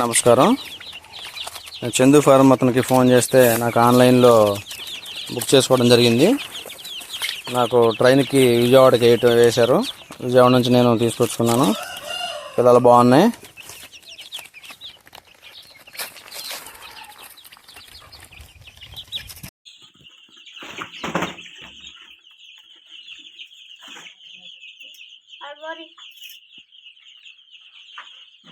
నమస్కారం. నేను చందు ఫారం అతనికి ఫోన్ చేస్తే నాకు ఆన్లైన్లో బుక్ చేసుకోవడం జరిగింది. నాకు ట్రైన్కి విజయవాడకి వేయటం వేశారు. విజయవాడ నుంచి నేను తీసుకొచ్చుకున్నాను. పిల్లలు బాగున్నాయి.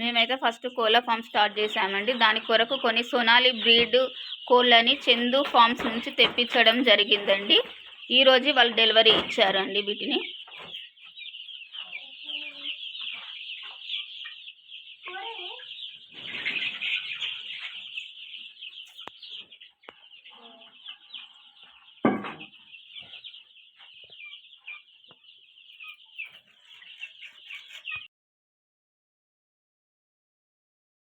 మేమైతే ఫస్ట్ కోళ్ళ ఫామ్ స్టార్ట్ చేసామండి దాని కొరకు కొన్ని సొనాలి బ్రీడ్ కోళ్ళని చందు ఫామ్స్ నుంచి తెప్పించడం జరిగిందండి. ఈరోజు వాళ్ళు డెలివరీ ఇచ్చారండి వీటిని.